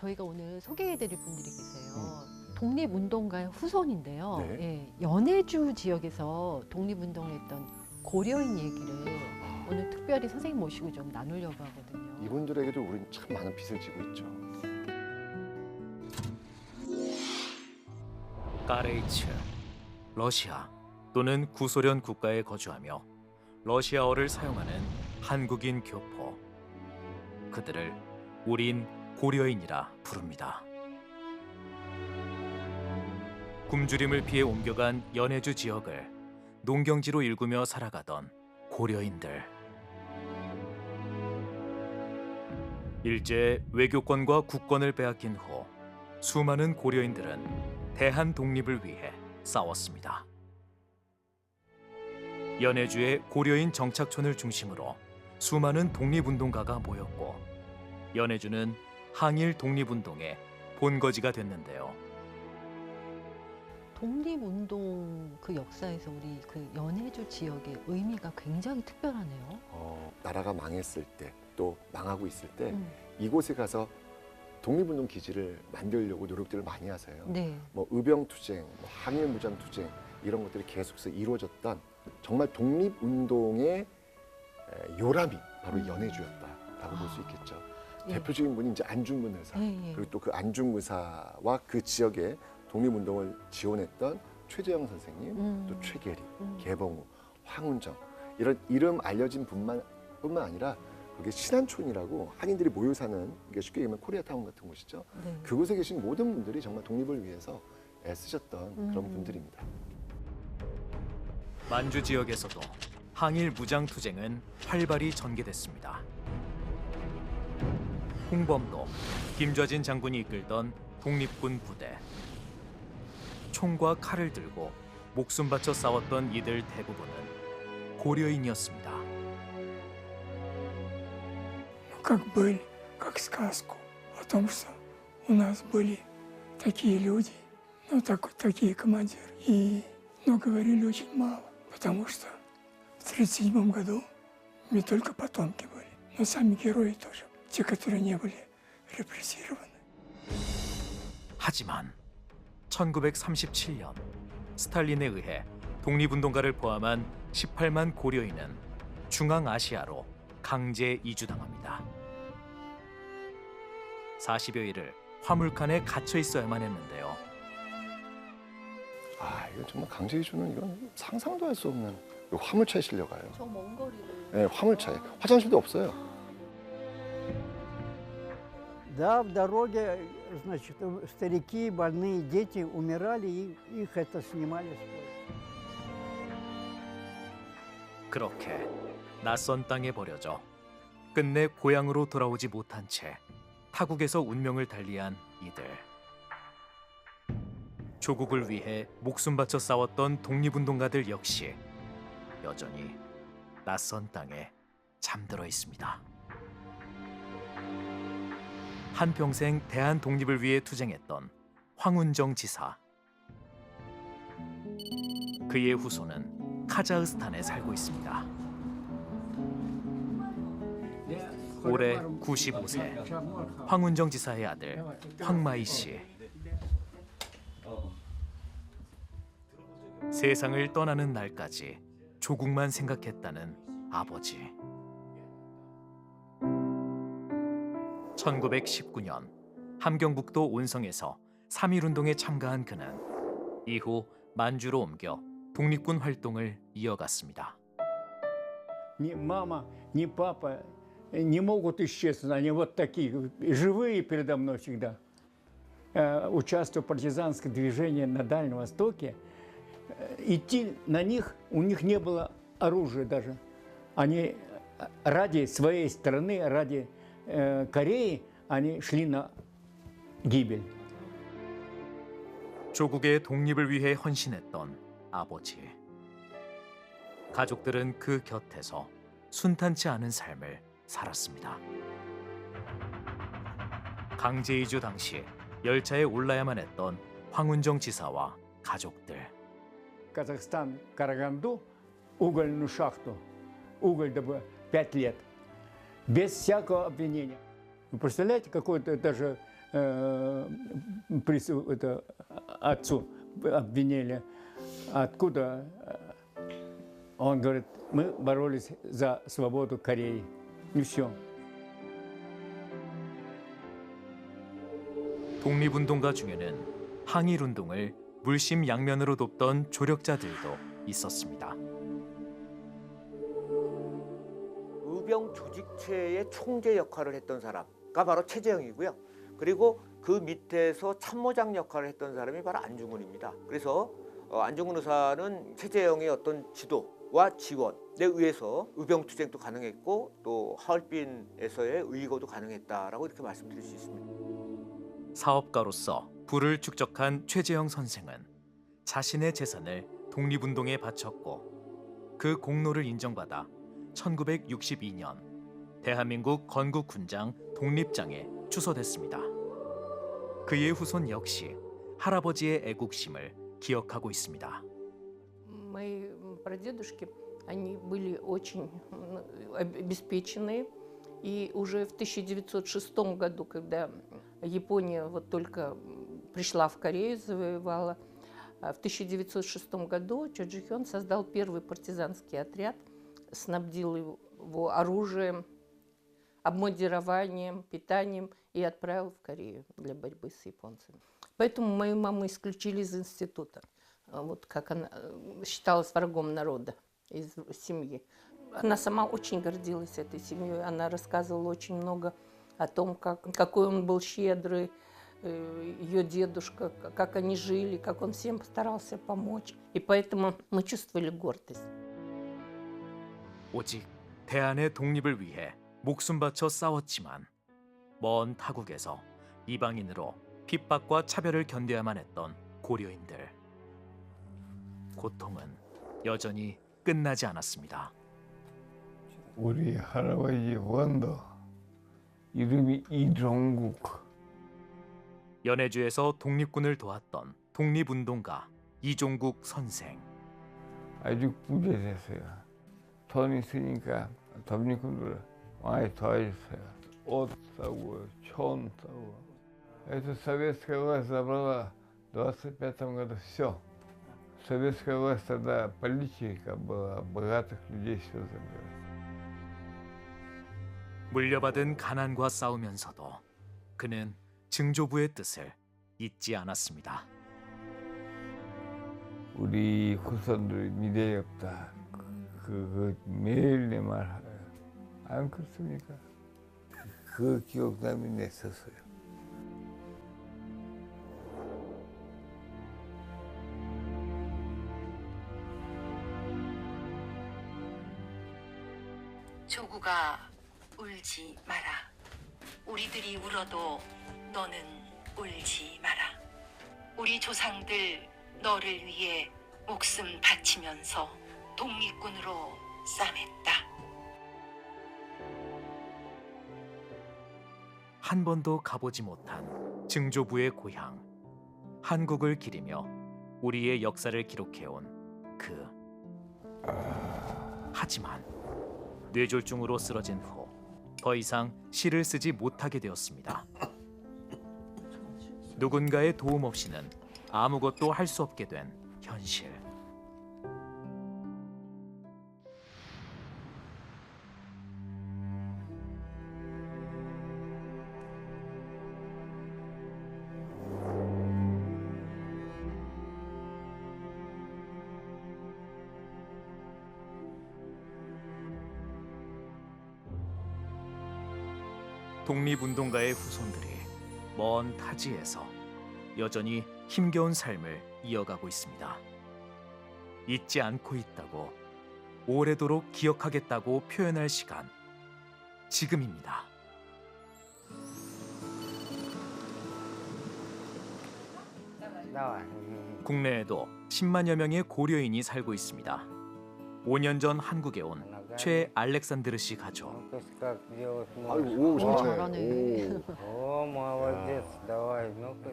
저희가 오늘 소개해드릴 분들이 계세요. 독립운동가의 후손인데요. 네. 예, 연해주 지역에서 독립운동했던 고려인 얘기를 오늘 특별히 선생님 모시고 좀 나누려고 하거든요. 이분들에게도 우리는 참 많은 빚을 지고 있죠. 까레이츠, 러시아 또는 구소련 국가에 거주하며 러시아어를 사용하는 한국인 교포. 그들을 우린 고려인이라 부릅니다. 굶주림을 피해 옮겨간 연해주 지역을 농경지로 일구며 살아가던 고려인들. 일제 외교권과 국권을 빼앗긴 후 수많은 고려인들은 대한 독립을 위해 싸웠습니다. 연해주의 고려인 정착촌을 중심으로 수많은 독립운동가가 모였고 연해주는 항일 독립운동의 본거지가 됐는데요. 독립운동 그 역사에서 우리 그 연해주 지역의 의미가 굉장히 특별하네요. 어, 나라가 망했을 때 또 망하고 있을 때 음, 이곳에 가서 독립운동 기지를 만들려고 노력들을 많이 하세요. 네. 뭐 의병투쟁, 뭐 항일무장투쟁 이런 것들이 계속해서 이루어졌던 정말 독립운동의 에, 요람이 바로 음. 연해주였다라고 볼수 아. 있겠죠. 예. 대표적인 분이 이제 안중근 의사 예, 예. 그리고 또 그 안중근 의사와 그 지역의 독립운동을 지원했던 최재형 선생님, 음. 또 최계리, 음. 개봉우, 황운정 이런 이름 알려진 분만 뿐만 아니라 그게 신안촌이라고 한인들이 모여 사는 이게 쉽게 얘기하면 코리아타운 같은 곳이죠. 네. 그곳에 계신 모든 분들이 정말 독립을 위해서 애쓰셨던 그런 음. 분들입니다. 만주 지역에서도 항일 무장 투쟁은 활발히 전개됐습니다. 홍범도, 김좌진 장군이 이끌던 독립군 부대. 총과 칼을 들고 목숨 바쳐 싸웠던 이들 대부분은 고려인이었습니다. Ну, как были, как сказку о том, что у нас были такие люди, ну, так, такие командиры. И, ну, говорили очень мало, потому что в 1937 году не только потомки были, но сами герои тоже, 하지만 1937년 스탈린에 의해 독립운동가를 포함한 18만 고려인은 중앙아시아로 강제 이주당합니다. 40여일을 화물칸에 갇혀 있어야만 했는데요. 아, 이거 정말 강제 이주는 이건 상상도 할 수 없는 그 화물차에 실려가요. 저 먼 거리를. 네, 화물차에. 화장실도 없어요. Да, в дороге, значит, старики, больные, дети умирали, и их это снимали с поезда. 그렇게 낯선 땅에 버려져 끝내 고향으로 돌아오지 못한 채 타국에서 운명을 달리한 이들. 조국을 위해 목숨 바쳐 싸웠던 독립운동가들 역시 여전히 낯선 땅에 잠들어 있습니다. 한평생 대한 독립을 위해 투쟁했던 황운정 지사. 그의 후손은 카자흐스탄에 살고 있습니다. 올해 95세 황운정 지사의 아들 황마이 씨. 세상을 떠나는 날까지 조국만 생각했다는 아버지. 1919년 함경북도 온성에서 3.1운동에 참가한 그는 이후 만주로 옮겨 독립군 활동을 이어갔습니다. ни мама, ни папа не могут исчезнуть. Они вот такие, живые передо мной всегда. Э, Участвуя в партизанском движении на Дальнем Востоке, э, идти на них, у них не было оружия даже. Они э, ради своей страны, ради э, Кореи, они шли на гибель. 조국의 독립을 위해 헌신했던 아버지. 가족들은 그 곁에서 순탄치 않은 삶을 살았습니다. 강제 이주 당시 열차에 올라야만 했던 황운정 지사와 가족들. Казахстан, Караганду, угольную шахту, уголь добывать пять лет, без всякого обвинения. Вы представляете, какое-то даже э, прису- это, отцу обвинили. Откуда? Он говорит, мы боролись за свободу Кореи. И все. 독립운동가 중에는 항일운동을 물심양면으로 돕던 조력자들도 있었습니다. 조직체의 총재 역할을 했던 사람가 바로 최재형이고요. 그리고 그 밑에서 참모장 역할을 했던 사람이 바로 안중근입니다. 그래서 어, 안중근 의사는 최재형의 어떤 지도와 지원에 의해서 의병 투쟁도 가능했고 또 하얼빈에서의 의거도 가능했다라고 이렇게 말씀드릴 수 있습니다. 사업가로서 부를 축적한 최재형 선생은 자신의 재산을 독립운동에 바쳤고 그 공로를 인정받아 1962년 대한민국 건국군장 독립장에 추서됐습니다. 그의 후손 역시 할아버지의 애국심을 기억하고 있습니다. Мои м, прадедушки, они были очень м, обеспеченные. И уже в 1906 году, когда Япония вот только м, пришла в Корею, завоевала, а в 1906 году Чо Джи Хён создал первый партизанский отряд, снабдил его оружием, обмундированием, питанием и отправил в Корею для борьбы с японцами. Поэтому мою маму исключили из института, а вот как она э, считалась врагом народа из семьи. Она сама очень гордилась этой семьей, она рассказывала очень много о том, как, какой он был щедрый, э, ее дедушка, к- как они жили, как он всем старался помочь. И поэтому мы чувствовали гордость. 오직 대한의 독립을 위해 목숨 바쳐 싸웠지만 먼 타국에서 이방인으로 핍박과 차별을 견뎌야만 했던 고려인들. 고통은 여전히 끝나지 않았습니다. 우리 할아버지 원도 이름이 이종국 연해주에서 독립군을 도왔던 독립운동가 이종국 선생. 아주 부자됐어요. 돈 있으니까 독립군을 많이 도와줬어요. 옷 사고, 총 사고. Это советская власть забрала в 25 году все. Советская власть тогда политика была, богатых людей все забрали. 물려받은 가난과 싸우면서도 그는 증조부의 뜻을 잊지 않았습니다. 우리 후손들이 미래에 없다. 그, 그 매일 내 말 안 그렇습니까? 그 기억남이 냈었어요. 조구가 울지 마라. 우리들이 울어도 너는 울지 마라. 우리 조상들 너를 위해 목숨 바치면서 독립군으로 싸맸다. 한 번도 가보지 못한 증조부의 고향 한국을 기리며 우리의 역사를 기록해온 그 하지만 뇌졸중으로 쓰러진 후 더 이상 시를 쓰지 못하게 되었습니다. 누군가의 도움 없이는 아무것도 할 수 없게 된 현실. 독립운동가의 후손들이 먼 타지에서 여전히 힘겨운 삶을 이어가고 있습니다. 잊지 않고 있다고 오래도록 기억하겠다고 표현할 시간 지금입니다. 국내에도 10만여 명의 고려인이 살고 있습니다. 5년 전 한국에 온 최 알렉산드르 씨 가족. 아이고 오 잘해. 잘하네. 오. О, молодец, давай, ну-ка.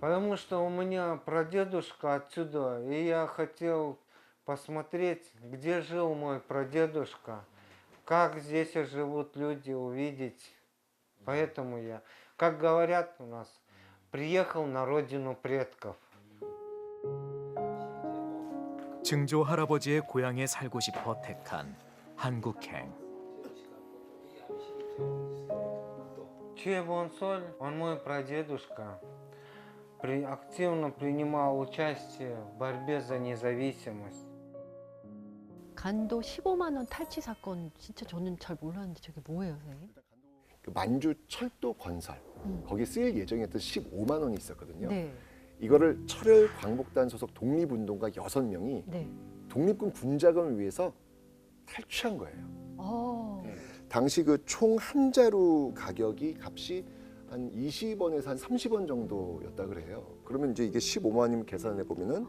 Потому что у меня прадедушка отсюда, и я хотел посмотреть, где жил мой прадедушка, как здесь живут люди, увидеть. Поэтому я. Как говорят у нас, приехал на родину предков. 증조 할아버지의 고향에 살고 싶어 택한 한국행. Чуебон Соль, он мой прадедушка, при, активно принимал участие в борьбе за независимость. 간도 15만 원 탈취 사건 진짜 저는 잘 몰랐는데 저게 뭐예요, 선생님? 그 만주 철도 건설 음. 거기 쓰일 예정이었던 15만 원이 있었거든요. 네, 이거를 철혈 광복단 소속 독립운동가 여섯 명이 네. 독립군 군자금을 위해서 탈취한 거예요. 어, 당시 그 총 한 자루 가격이 값이 한 20원에서 한 30원 정도였다 그래요. 그러면 이제 이게 15만 원이면 계산해 보면은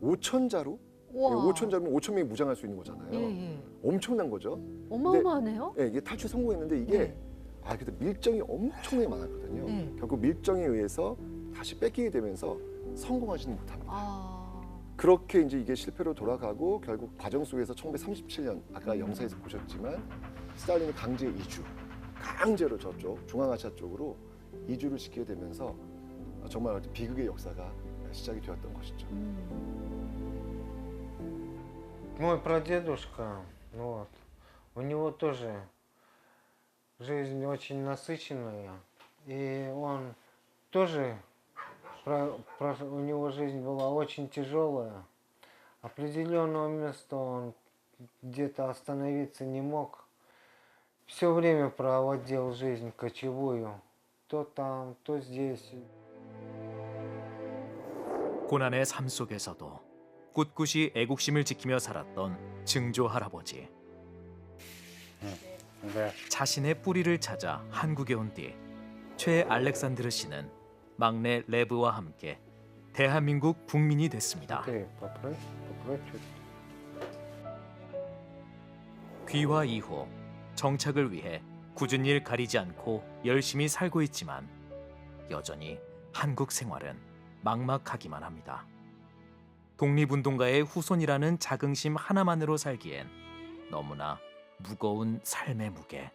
5천 자루? 와. 5천 자루면 5천 명이 무장할 수 있는 거잖아요. 예, 예. 엄청난 거죠. 어마어마하네요. 예, 이게 탈취 성공했는데 이게 네. 아 근데 밀정이 엄청나게 많았거든요. 네. 결국 밀정에 의해서 다시 뺏기게 되면서 성공하지는 못합니다. 아, 그렇게 이제 이게 실패로 돌아가고 결국 과정 속에서 1937년 아까 음. 영사에서 보셨지만 스탈린이 강제 이주, 강제로 저쪽 중앙아시아 쪽으로 이주를 시키게 되면서 정말 어떤 비극의 역사가 시작이 되었던 것이죠. Мой прадедушка, ну вот, у него тоже жизнь очень насыщенная, и он тоже, про- про- у него жизнь была очень тяжелая. Определенного места он где-то остановиться не мог. Все время проводил жизнь кочевую, то там, то здесь. 고난의 삶 속에서도 꿋꿋이 애국심을 지키며 살았던 증조 할아버지. 자신의 뿌리를 찾아 한국에 온 뒤 최 알렉산드르 씨는 막내 레브와 함께 대한민국 국민이 됐습니다. 귀화 이후 정착을 위해 굳은 일 가리지 않고 열심히 살고 있지만 여전히 한국 생활은 막막하기만 합니다. 독립운동가의 후손이라는 자긍심 하나만으로 살기엔 너무나 무거운 삶의 무게.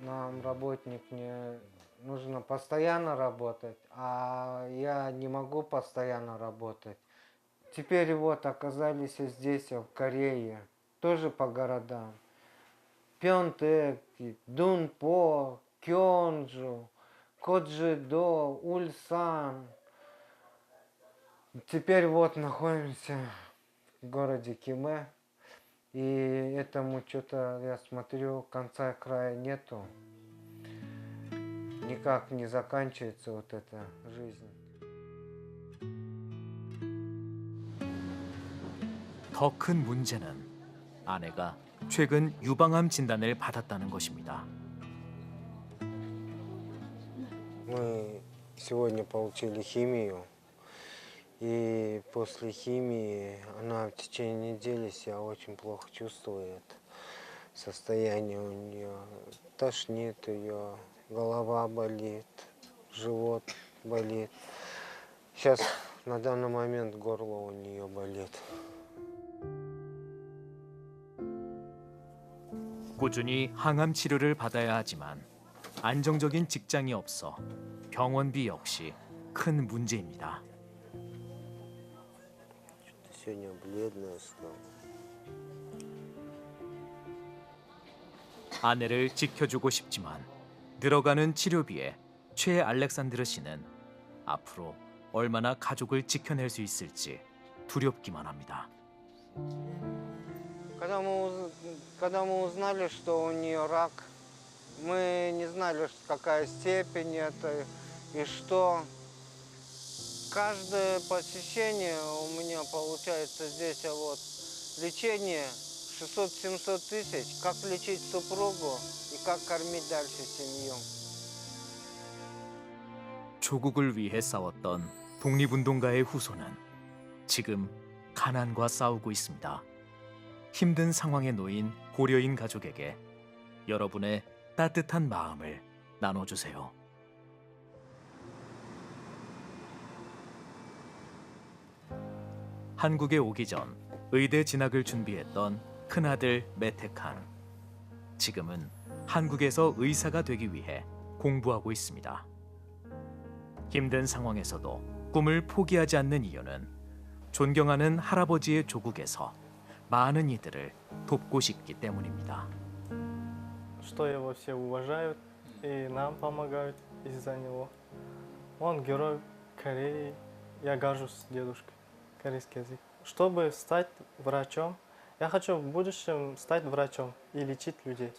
Нам работник не нужно постоянно работать, а я не могу постоянно работать. Теперь вот оказались здесь, в Корее, тоже по городам. Пьонтэк, Дунпо, Кёнджу, Коджидо, Ульсан. Теперь вот находимся в городе Киме. И этому что-то, я смотрю, конца и края нету. Никак не заканчивается вот эта жизнь. 더 큰 문제는 아내가 최근 유방암 진단을 받았다는 것입니다. Мы сегодня получили химию. И после химии она в течение недели себя очень плохо чувствует. Состояние у нее тошнит ее, голова болит, живот болит. Сейчас на данный момент горло у нее болит. 꾸준히 항암 치료를 받아야 하지만 안정적인 직장이 없어 병원비 역시 큰 문제입니다. Сегодня бледная стала. 아내를 지켜주고 싶지만 늘어가는 치료비에 최 알렉산드르 씨는 앞으로 얼마나 가족을 지켜낼 수 있을지 두렵기만 합니다. Когда мы, уз- когда мы узнали, что у нее рак, мы не знали, ш- какая степень это и что. Каждое посещение у меня получается здесь а вот лечение 600-700 тысяч. Как лечить супругу и как кормить дальше семью. 조국을 위해 싸웠던 독립운동가의 후손은 지금 가난과 싸우고 있습니다. 힘든 상황에 놓인 고려인 가족에게 여러분의 따뜻한 마음을 나눠주세요. 한국에 오기 전 의대 진학을 준비했던 큰아들 메테칸. 지금은 한국에서 의사가 되기 위해 공부하고 있습니다. 힘든 상황에서도 꿈을 포기하지 않는 이유는 존경하는 할아버지의 조국에서 많은 이들을 돕고 싶기 때문입니다. что его все уважают и нам помогают из-за него. Он герой Кореи. Я горжусь дедушкой. Корейский язык. Чтобы стать врачом, я хочу в будущем стать врачом и лечить людей.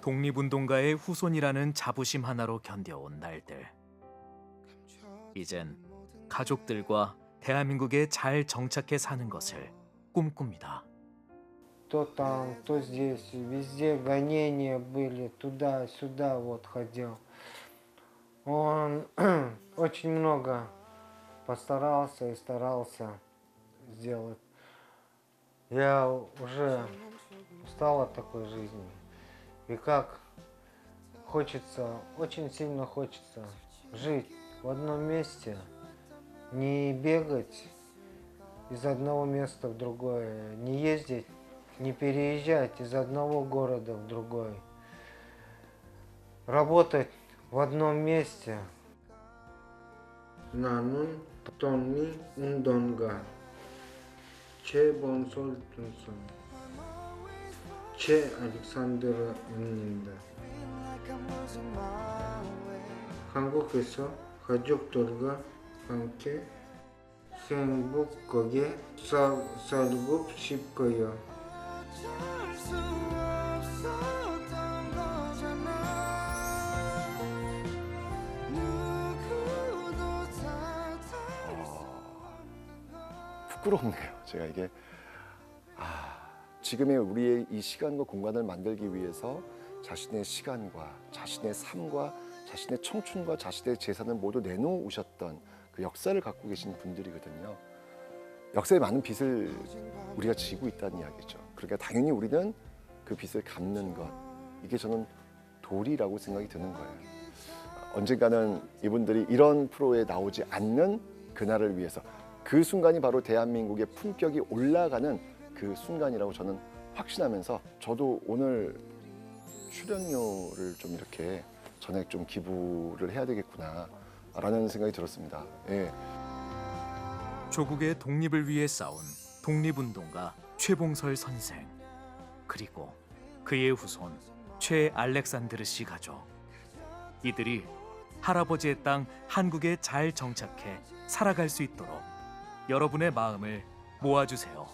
독립운동가의 후손이라는 자부심 하나로 견뎌온 날들. 이젠 가족들과 대한민국에 잘 정착해 사는 것을 꿈꿉니다. То там, то здесь, везде гонения были, туда-сюда вот ходил. Он очень много постарался и старался сделать. Я уже устал от такой жизни. И как хочется, очень сильно хочется жить в одном месте, не бегать из одного места в другое, не ездить, не переезжать из одного города в другой. Работать в одном месте. 나는 돈미 운동가 최본솔 tunson 최 알렉산드라입니다. 한국에서 가족들과 함께 행복하게 살, 살고 싶어요. 부끄럽네요. 제가 이게 아, 지금의 우리의 이 시간과 공간을 만들기 위해서 자신의 시간과 자신의 삶과 자신의 청춘과 자신의 재산을 모두 내놓으셨던 그 역사를 갖고 계신 분들이거든요. 역사에 많은 빚을 우리가 지고 있다는 이야기죠. 그러니까 당연히 우리는 그 빚을 갚는 것 이게 저는 도리라고 생각이 드는 거예요. 언젠가는 이분들이 이런 프로에 나오지 않는 그날을 위해서 그 순간이 바로 대한민국의 품격이 올라가는 그 순간이라고 저는 확신하면서 저도 오늘 출연료를 좀 이렇게 전액 좀 기부를 해야 되겠구나라는 생각이 들었습니다. 예. 조국의 독립을 위해 싸운 독립운동가 최봉설 선생 그리고 그의 후손 최 알렉산드르 씨 가족 이들이 할아버지의 땅 한국에 잘 정착해 살아갈 수 있도록 여러분의 마음을 모아주세요.